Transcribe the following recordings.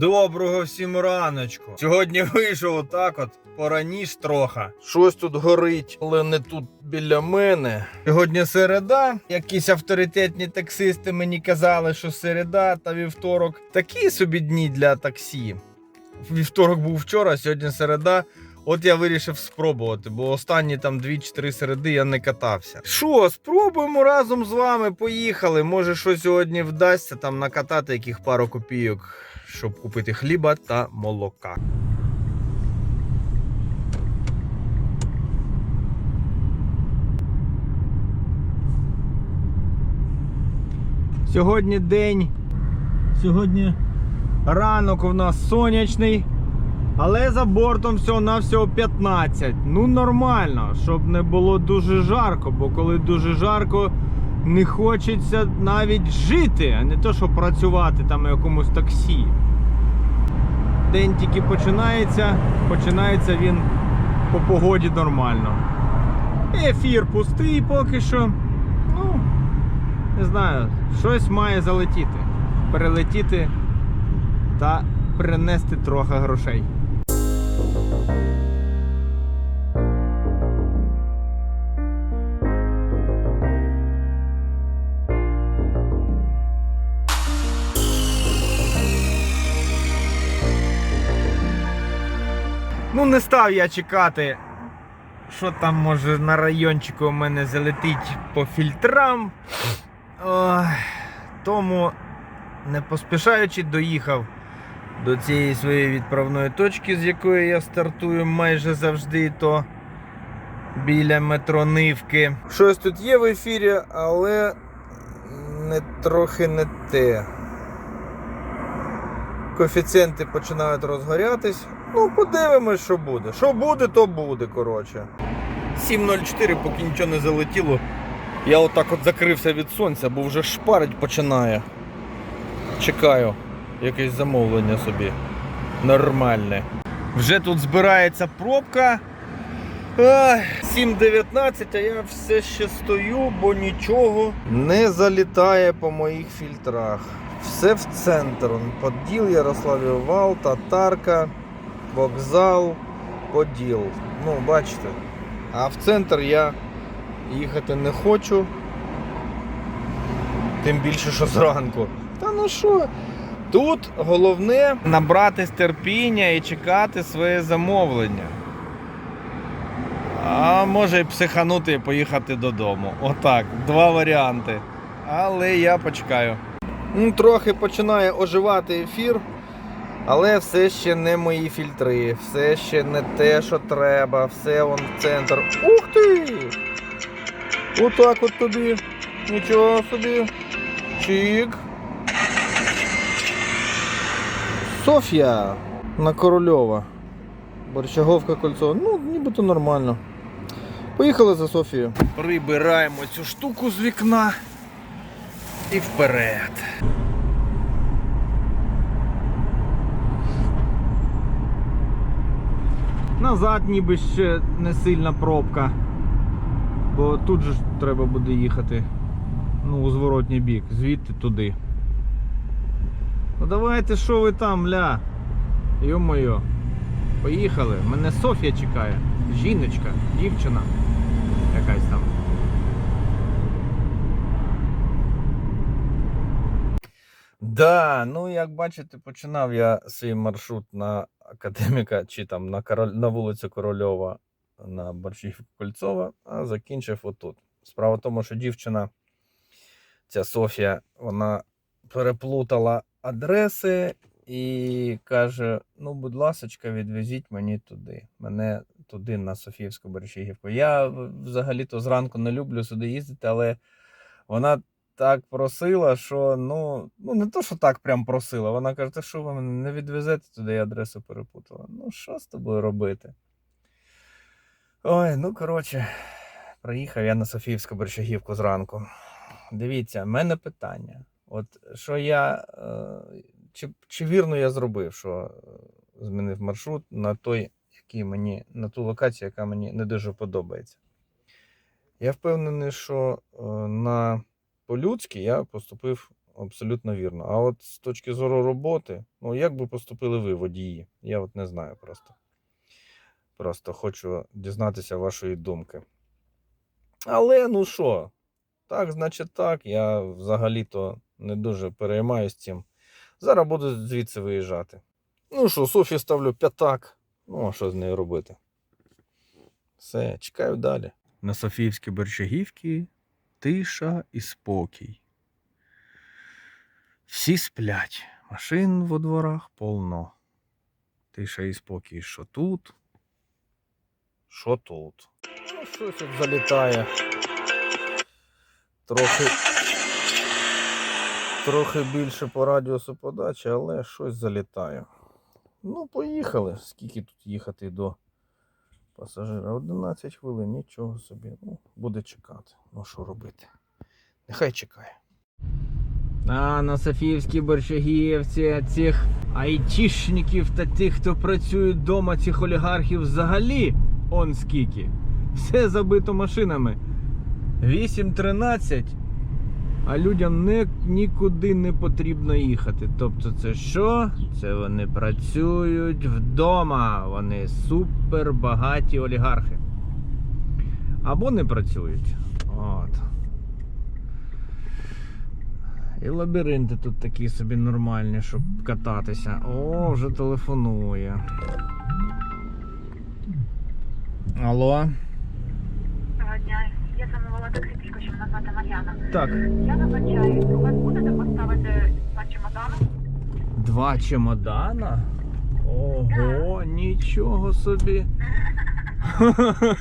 Доброго всім раночку. Сьогодні вийшов отак от пораніш трохи. Щось тут горить, але не тут біля мене. Сьогодні середа. Якісь авторитетні таксисти мені казали, що середа та вівторок такі собі дні для таксі. Вівторок був вчора, сьогодні середа. От я вирішив спробувати, бо останні там 2-4 середи я не катався. Що, спробуємо разом з вами. Поїхали. Може, що сьогодні вдасться там накатати яких пару копійок, щоб купити хліба та молока. Сьогодні день. Сьогодні ранок у нас сонячний. Але за бортом всього на всього 15. Ну нормально, щоб не було дуже жарко, бо коли дуже жарко, не хочеться навіть жити, а не то, що працювати там на якомусь таксі. День тільки починається, починається він по погоді нормально. Ефір пустий поки що. Ну, не знаю, щось має залетіти, перелетіти та принести трохи грошей. Ну, не став я чекати, що там може на райончику у мене залетить по фільтрам. Тому, не поспішаючи, доїхав до цієї своєї відправної точки, з якої я стартую майже завжди, то біля метро Нивки. Щось тут є в ефірі, але не трохи не те. Коефіцієнти починають розгорятись. Ну, подивимось, що буде. Що буде, то буде, коротше. 7.04, поки нічого не залетіло. Я отак от закрився від сонця, бо вже шпарить починає. Чекаю якесь замовлення собі. Нормальне. Вже тут збирається пробка. 7.19, а я все ще стою, бо нічого не залітає по моїх фільтрах. Все в центр. Поділ, Ярославів Вал, Татарка, вокзал, Поділ. Ну, бачите. А в центр я їхати не хочу. Тим більше, що зранку. Та ну що? Тут головне набратись терпіння і чекати своє замовлення. А може і психанути і поїхати додому. Отак, два варіанти. Але я почекаю. Трохи починає оживати ефір, але все ще не мої фільтри, все ще не те, що треба, все вон центр. Ух ти! Отак от тобі. Нічого собі. Чик. Софія на Корольова. Борщаговка кольцо. Ну, нібито нормально. Поїхали за Софією. Прибираємо цю штуку з вікна і вперед. Назад ніби ще не сильна пробка. Бо тут же треба буде їхати. Ну, у зворотній бік, звідти туди. Ну давайте що ви там, ля? Йо-моє. Поїхали. Мене Софія чекає. Жіночка, дівчина. Якась там. Да, ну як бачите, починав я свій маршрут на академіка чи там на, Король... на вулицю Корольова на Борщівку Кольцова, а закінчив отут. Справа в тому, що дівчина, ця Софія, вона переплутала адреси і каже: ну, будь ласочка, відвезіть мені туди. Мене туди, на Софіївську Борщагівку. Я взагалі-то зранку не люблю сюди їздити, але вона так просила, що ну, ну не то, що так прям просила. Вона каже, та що ви мене не відвезете туди, я адресу перепутала. Ну, що з тобою робити? Ой, ну коротше, приїхав я на Софіївську Борщагівку зранку. Дивіться, в мене питання. От що я. Е, чи, чи вірно я зробив, що е, змінив маршрут на той, який мені, на ту локацію, яка мені не дуже подобається. Я впевнений, що е, на по-людськи я поступив абсолютно вірно. А от з точки зору роботи, ну як би поступили ви, водії? Я от не знаю просто. Просто хочу дізнатися вашої думки. Але ну що, так, значить так. Я взагалі-то не дуже переймаюсь цим. Зараз буду звідси виїжджати. Ну що, Софі ставлю п'ятак. Ну, а що з нею робити? Все, чекаю далі. На Софіївській Борщагівці тиша і спокій. Всі сплять. Машин во дворах полно. Тиша і спокій, що тут, що тут. Ну, щось от залітає. Трохи. Трохи більше по радіусу подачі, але щось залітає. Ну, поїхали. Скільки тут їхати до пасажира? 11 хвилин, нічого собі. Ну, буде чекати. Ну, що робити? Нехай чекає. А на Софіївській Борщагіївці цих айтішників та тих, хто працює вдома, цих олігархів взагалі он скільки. Все забито машинами. 8-13. А людям не, нікуди не потрібно їхати. Тобто, це що? Це вони працюють вдома. Вони супер багаті олігархи. Або не працюють. От. І лабіринти тут такі собі нормальні, щоб кататися. О, вже телефонує. Алло? Доброго дня. Я замовила таксі що мене звати Мар'яна. Так. Я вибачаю, у вас будете поставити два чемодани? Два чемодана? Ого, нічого собі.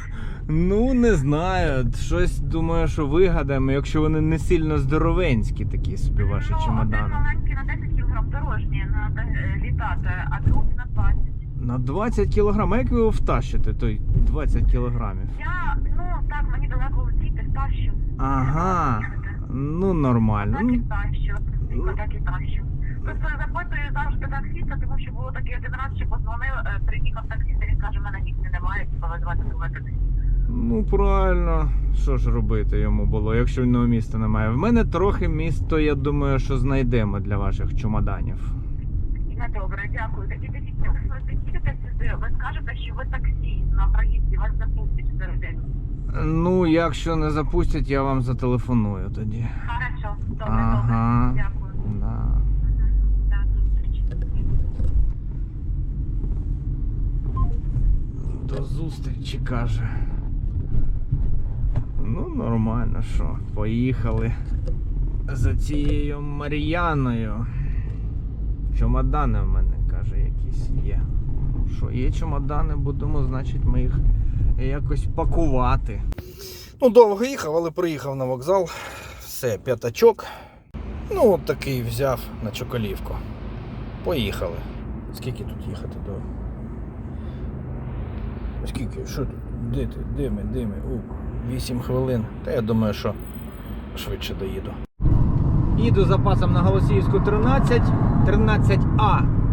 Ну, не знаю. Щось думаю, що вигадаємо, якщо вони не сильно здоровенські такі собі ваші ну, один чемодани. маленький на 10 кг дорожні, треба е, літати, а другий на 20. На 20 кілограм. А як ви його втащите, той 20 кілограмів? Я, ну так, мені далеко летіти, тащу. Ага. Ну, нормально. Так і Ну, тащу, ну. так і тащу. Просто запитую завжди таксіста, тому що було такий один раз, що позвонив, е, приїхав таксіст, і він каже, в мене місця немає, типа визвати друге таксі. Ну, правильно. Що ж робити йому було, якщо в нього міста немає? В мене трохи місто, я думаю, що знайдемо для ваших чемоданів. Ну, добре, дякую. Тоді дивіться, ви підійдете сюди, ви скажете, що ви таксі на проїзді, вас запустять всередину. Ну, якщо не запустять, я вам зателефоную тоді. Хорошо, добре, Ага. добре. Дякую. Да. До зустрічі. Каже. Ну, нормально, що. Поїхали за цією Мар'яною. Чемодани в мене, каже, якісь є. Що, є чемодани, будемо, значить, ми їх якось пакувати. Ну, довго їхав, але приїхав на вокзал. Все, п'ятачок. Ну, от такий взяв на Чоколівку. Поїхали. Скільки тут їхати до. Скільки? Що тут? Де ти? Де ми? Де ми? О, 8 хвилин. Та я думаю, що швидше доїду. Їду запасом на Голосіївську 13, 13А.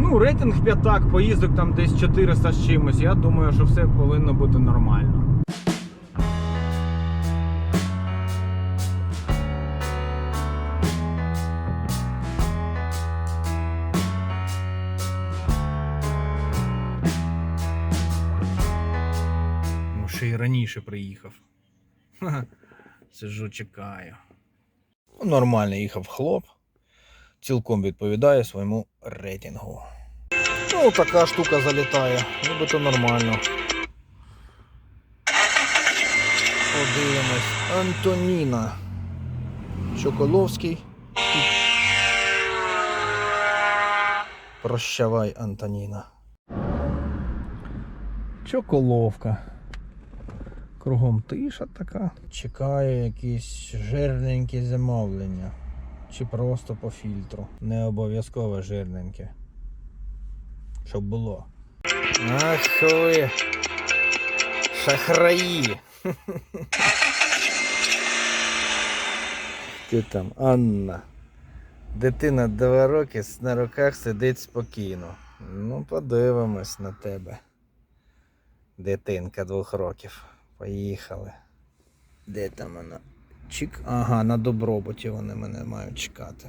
Ну, рейтинг п'ятак, поїздок там десь 400 з чимось. Я думаю, що все повинно бути нормально. Ну, ще й раніше приїхав. Ха-ха. Сижу, чекаю. Ну, Нормально їхав хлоп. Цілком відповідає своєму рейтингу. Ну, така штука залітає, нібито нормально. Подивимось. Антоніна. Чоколовський. Прощавай, Антоніна. Чоколовка. Кругом тиша така. Чекає якісь жирненькі замовлення. Чи просто по фільтру. Не обов'язково жирненьке. Щоб було. Ах ви. Шахраї. Ти там, Анна. Дитина два роки на руках сидить спокійно. Ну, подивимось на тебе. Дитинка двох років. Поїхали. Де там вона? Чик. Ага, на добробуті вони мене мають чекати.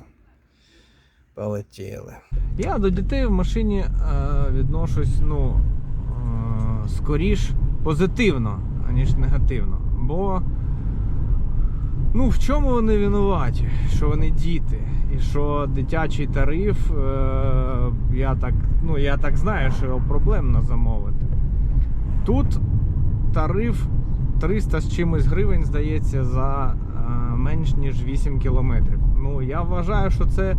Полетіли. Я до дітей в машині е, відношусь, ну, е, скоріш позитивно, аніж негативно. Бо ну, в чому вони винуваті? Що вони діти? І що дитячий тариф, е, я так, ну, я так знаю, що його проблемно замовити. Тут тариф 300 з чимось гривень, здається, за менш ніж 8 кілометрів. Ну, я вважаю, що це е,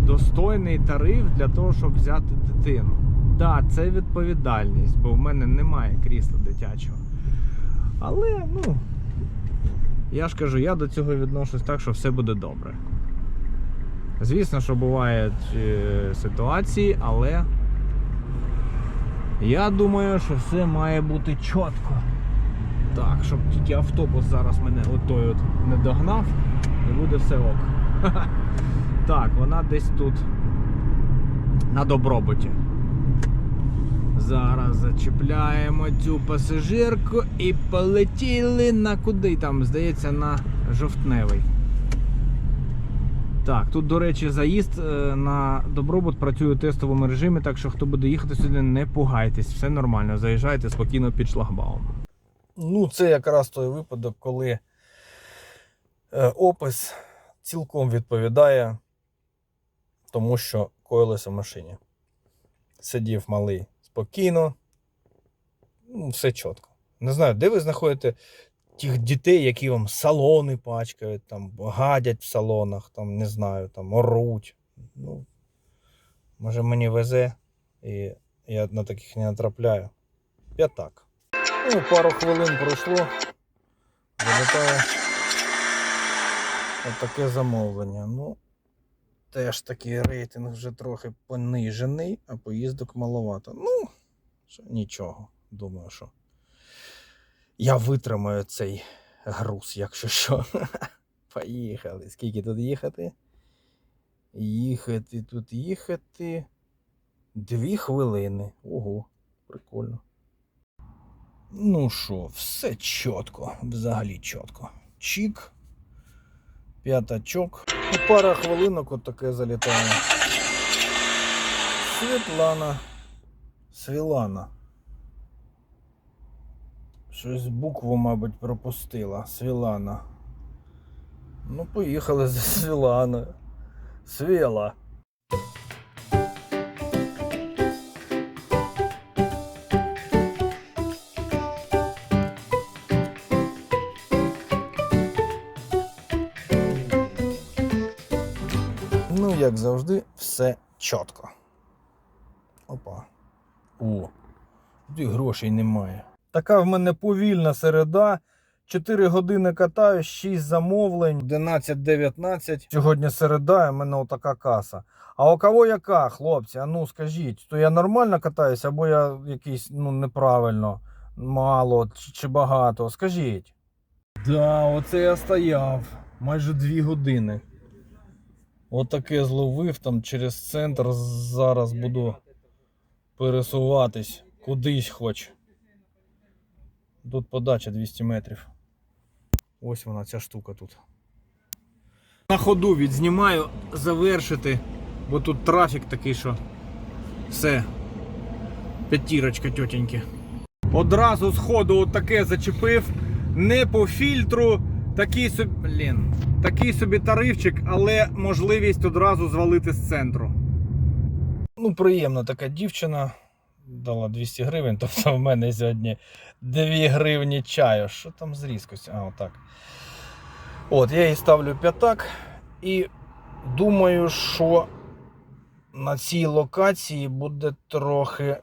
достойний тариф для того, щоб взяти дитину. Так, да, це відповідальність, бо в мене немає крісла дитячого. Але, ну, я ж кажу, я до цього відношусь так, що все буде добре. Звісно, що бувають е, ситуації, але я думаю, що все має бути чітко. Так, щоб тільки автобус зараз мене отой от не догнав, і буде все ок. Так, вона десь тут на добробуті. Зараз зачіпляємо цю пасажирку і полетіли на куди там, здається, на жовтневий. Так, тут, до речі, заїзд е, на добробут працює у тестовому режимі, так що хто буде їхати сюди, не пугайтесь, все нормально, заїжджайте спокійно під шлагбаум. Ну, це якраз той випадок, коли е, опис цілком відповідає тому, що коїлося в машині. Сидів малий спокійно, ну, все чітко. Не знаю, де ви знаходите тих дітей, які вам салони пачкають, там, гадять в салонах, там, не знаю, там, оруть. Ну, може мені везе, і я на таких не натрапляю. Я так. Ну, пару хвилин пройшло. Вилітає отаке замовлення. Ну, теж такий рейтинг вже трохи понижений, а поїздок маловато. Ну, що, нічого. Думаю, що я витримаю цей груз, якщо що. Поїхали. Скільки тут їхати? Їхати тут їхати. Дві хвилини. Ого, прикольно. Ну що, все чітко, взагалі чітко. Чік, п'ятачок. І пара хвилинок от таке залітає. Світлана. Свілана. Щось букву, мабуть, пропустила. Свілана. Ну, поїхали за Свіланою. Свіла. Ну, як завжди, все чітко. Опа. О, тут грошей немає. Така в мене повільна середа. 4 години катаю, 6 замовлень, 11-19. Сьогодні середа, і в мене отака каса. А у кого яка, хлопці? А ну скажіть, то я нормально катаюсь, або я якийсь ну, неправильно, мало чи, багато? Скажіть. Да, оце я стояв майже 2 години. Отаке зловив там через центр. Зараз буду пересуватись кудись хоч. Тут подача 200 метрів. Ось вона, ця штука тут. На ходу відзнімаю, завершити, бо тут трафік такий, що все. П'ятірочка тьотеньки. Одразу з ходу таке зачепив. Не по фільтру. Такий собі. Блін. Такий собі тарифчик, але можливість одразу звалити з центру. Ну, приємна така дівчина. Дала 200 гривень, тобто в мене сьогодні 2 гривні чаю. Що там з різкостю? А, отак. От, я їй ставлю п'ятак і думаю, що на цій локації буде трохи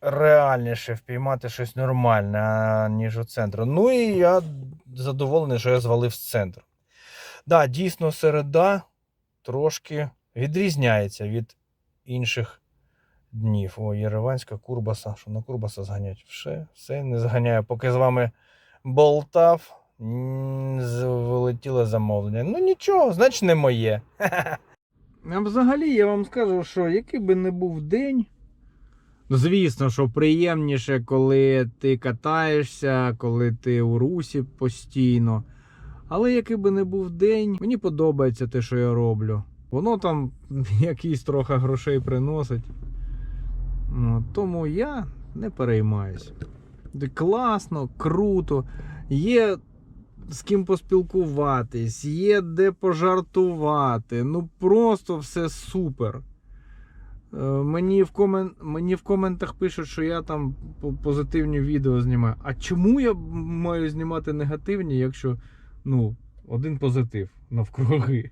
реальніше впіймати щось нормальне, ніж у центру. Ну і я задоволений, що я звалив з центру. Да, дійсно, середа трошки відрізняється від інших днів. О, Єреванська Курбаса. Що на Курбаса зганять? Все, все не зганяю. Поки з вами болтав, вилетіло замовлення. Ну нічого, значить не моє. Взагалі я вам скажу, що який би не був день. Ну, звісно, що приємніше, коли ти катаєшся, коли ти у русі постійно. Але який би не був день, мені подобається те, що я роблю. Воно там якісь трохи грошей приносить. Ну, тому я не переймаюсь. Класно, круто. Є з ким поспілкуватись, є де пожартувати. Ну просто все супер. Е, Мені в, комен... Мені в коментах пишуть, що я там позитивні відео знімаю. А чому я маю знімати негативні, якщо ну, один позитив навкруги?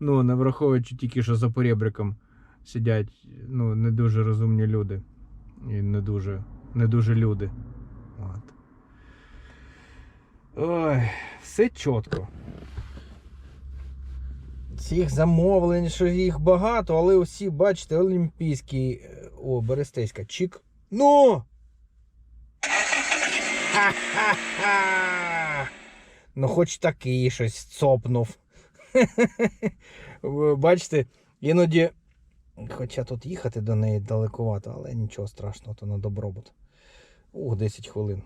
Ну, не враховуючи тільки, що за поребриком сидять ну, не дуже розумні люди. І не дуже, не дуже люди. От. Ой, все чітко. Цих замовлень, що їх багато, але усі, бачите, олімпійські. О, Берестейська. Чік. Ну! Ха-ха-ха! Ну, хоч такий щось цопнув. Бачите, іноді. Хоча тут їхати до неї далекувато, але нічого страшного, то на добробут. Ух, 10 хвилин.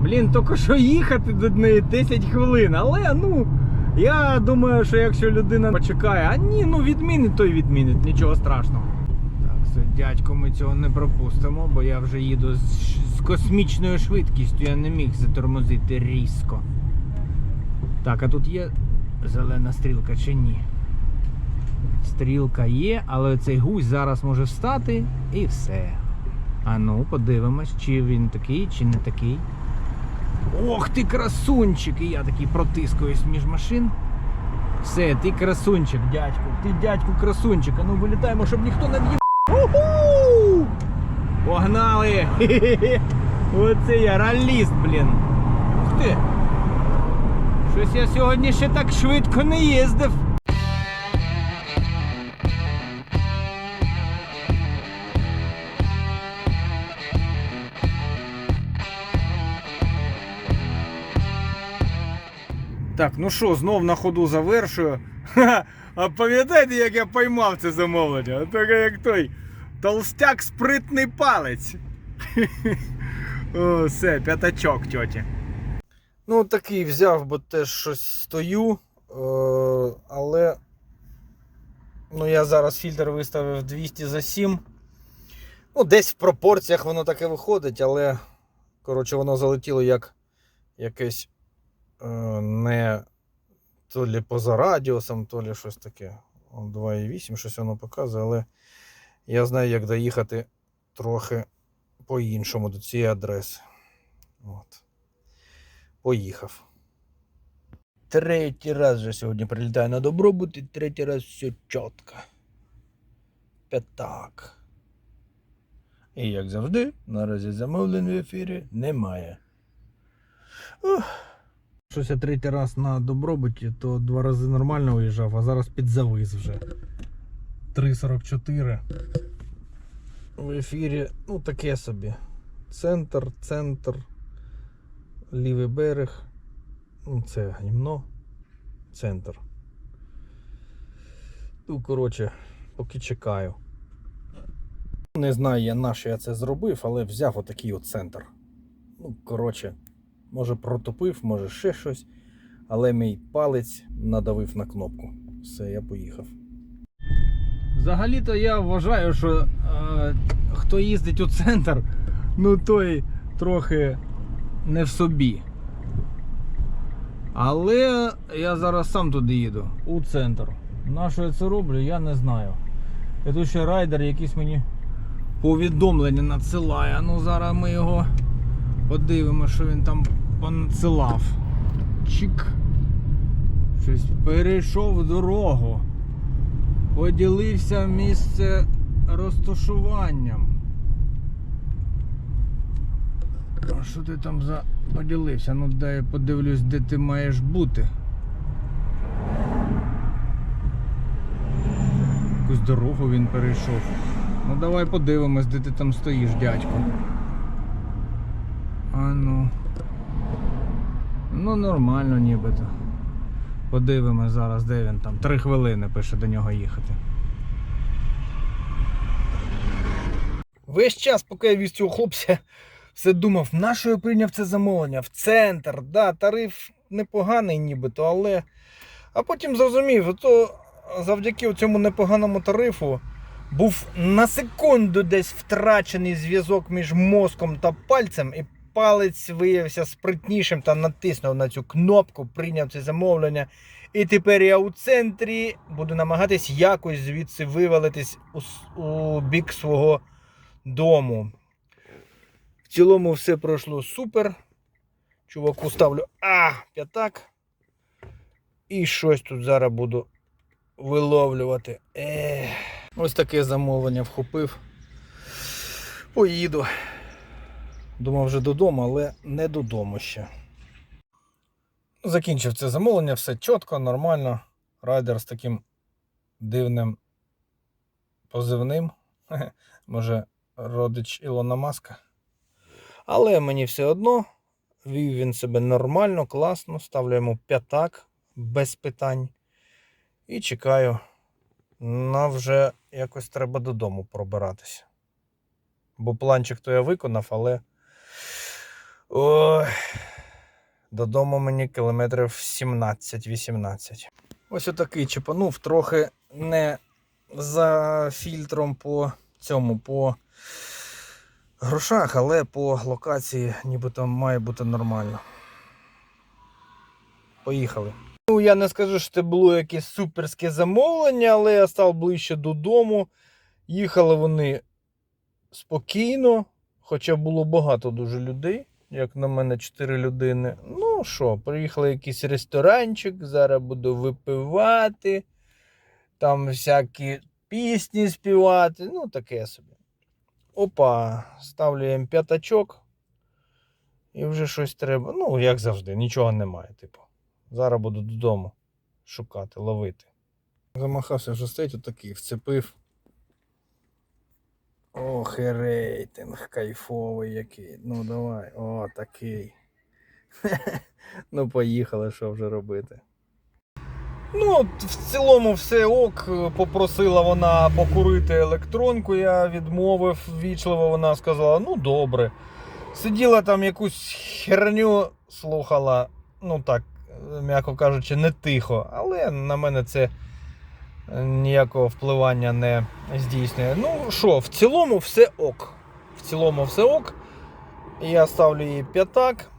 Блін, тільки що їхати до неї 10 хвилин, але ну. Я думаю, що якщо людина почекає, а ні, ну відмінить, то й відмінить, нічого страшного. Так, все, дядько, ми цього не пропустимо, бо я вже їду з, з космічною швидкістю, я не міг затормозити різко. Так, а тут є зелена стрілка чи ні? Стрілка є, але цей гусь зараз може встати і все. А ну, подивимось, чи він такий, чи не такий. Ох ти красунчик! І я такий протискуюсь між машин. Все, ти красунчик, дядьку. Ти дядьку красунчик. А ну вилітаємо, щоб ніхто не в'їв. Уху! Погнали! Хе-хе-хе. Оце я раліст, блін. Ух ти! Щось я сьогодні ще так швидко не їздив. Так, ну що, знов на ходу завершую. А пам'ятаєте, як я поймав це замовлення? Так як той толстяк спритний палець. О, все, п'ятачок, тьоті. Ну, такий взяв, бо теж щось стою. Е, але ну, я зараз фільтр виставив 200 за 7. Ну, десь в пропорціях воно таке виходить, але коротше, воно залетіло як якесь не то лі поза радіусом, то лі щось таке. 2,8, щось воно показує, але я знаю, як доїхати трохи по-іншому до цієї адреси. От. Поїхав. Третій раз вже сьогодні прилітаю на добробут і третій раз все чітко. П'ятак. І як завжди, наразі замовлень в ефірі немає. Ух. Щось я третій раз на добробуті, то два рази нормально уїжджав, а зараз підзавис вже. 3.44. В ефірі, ну таке собі. Центр, центр, лівий берег. Ну, це гімно. Центр. Ну, коротше, поки чекаю. Не знаю я на що я це зробив, але взяв отакий от центр. Ну, коротше, може протопив, може ще щось. Але мій палець надавив на кнопку. Все, я поїхав. Взагалі-то я вважаю, що е, хто їздить у центр, ну той трохи не в собі. Але я зараз сам туди їду, у центр. На що я це роблю, я не знаю. І тут ще райдер якийсь мені повідомлення надсилає. Ну зараз ми його подивимося, що він там понадсилав. Чик. Щось перейшов дорогу. Поділився місце розташуванням. А що ти там за поділився? Ну дай я подивлюсь, де ти маєш бути. Якусь дорогу він перейшов. Ну давай подивимось, де ти там стоїш, дядько. А ну. Ну нормально нібито. Подивимось зараз, де він там. Три хвилини пише до нього їхати. Весь час, поки я віз цього хлопця, все думав, на що я прийняв це замовлення? В центр, да, тариф непоганий нібито, але. А потім зрозумів, то завдяки цьому непоганому тарифу був на секунду десь втрачений зв'язок між мозком та пальцем, і палець виявився спритнішим та натиснув на цю кнопку, прийняв це замовлення. І тепер я у центрі буду намагатись якось звідси вивалитись у, у бік свого дому. В цілому все пройшло супер. Чуваку ставлю а, п'ятак. І щось тут зараз буду виловлювати. Ех. Ось таке замовлення вхопив. Поїду. Думав вже додому, але не додому ще. Закінчив це замовлення, все чітко, нормально. Райдер з таким дивним позивним. Може, родич Ілона Маска. Але мені все одно вів він себе нормально, класно. Ставлю йому п'ятак без питань. І чекаю. На вже якось треба додому пробиратися. Бо планчик то я виконав, але. Ой. Додому мені кілометрів 17-18. Ось отакий чіпанув, трохи не за фільтром по цьому, по грошах, але по локації нібито має бути нормально. Поїхали. Ну, я не скажу, що це було якесь суперське замовлення, але я став ближче додому. Їхали вони спокійно, хоча було багато дуже людей, як на мене, 4 людини. Ну що, приїхали в якийсь ресторанчик, зараз буду випивати, там всякі пісні співати, ну таке собі. Опа, ставлю їм п'ятачок. І вже щось треба. Ну, як завжди, нічого немає, типу. Зараз буду додому шукати, ловити. Замахався вже стоїть отакий, вцепив. Ох, і рейтинг кайфовий який. Ну давай, о, такий. ну, поїхали, що вже робити. Ну, в цілому все ок. Попросила вона покурити електронку, я відмовив вічливо, вона сказала, ну добре. Сиділа там якусь херню, слухала, ну так, м'яко кажучи, не тихо, але на мене це ніякого впливання не здійснює. Ну що, в цілому все ок. В цілому все ок. Я ставлю їй п'ятак.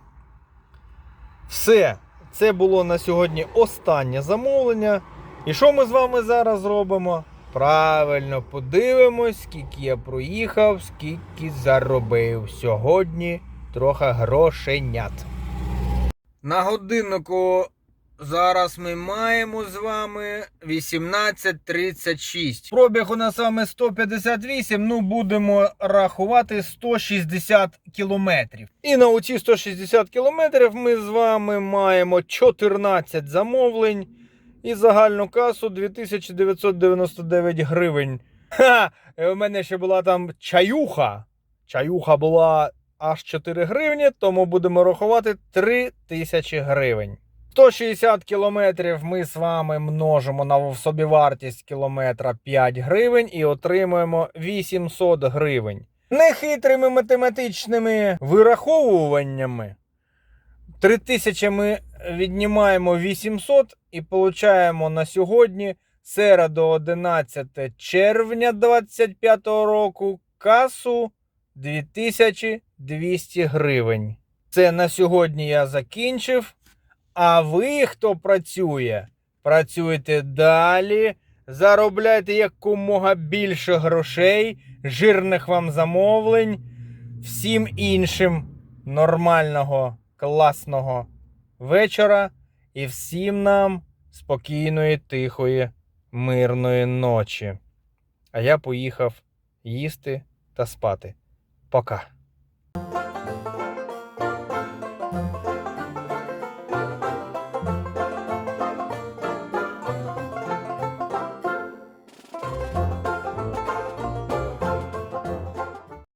Все. Це було на сьогодні останнє замовлення. І що ми з вами зараз зробимо? Правильно, подивимось, скільки я проїхав, скільки заробив. Сьогодні трохи грошенят. На годиннику зараз ми маємо з вами 18.36. Пробіг у нас з вами 158, ну будемо рахувати 160 кілометрів. І на оці 160 кілометрів ми з вами маємо 14 замовлень і загальну касу 2999 гривень. Ха! У мене ще була там чаюха. Чаюха була аж 4 гривні, тому будемо рахувати 3000 гривень. 160 кілометрів ми з вами множимо на собівартість кілометра 5 гривень і отримуємо 800 гривень. Нехитрими математичними вираховуваннями 3000 ми віднімаємо 800 і получаємо на сьогодні середу 11 червня 25 року касу 2200 гривень. Це на сьогодні я закінчив. А ви, хто працює, працюйте далі, заробляйте якомога більше грошей, жирних вам замовлень, всім іншим нормального, класного вечора і всім нам спокійної, тихої, мирної ночі. А я поїхав їсти та спати. Пока.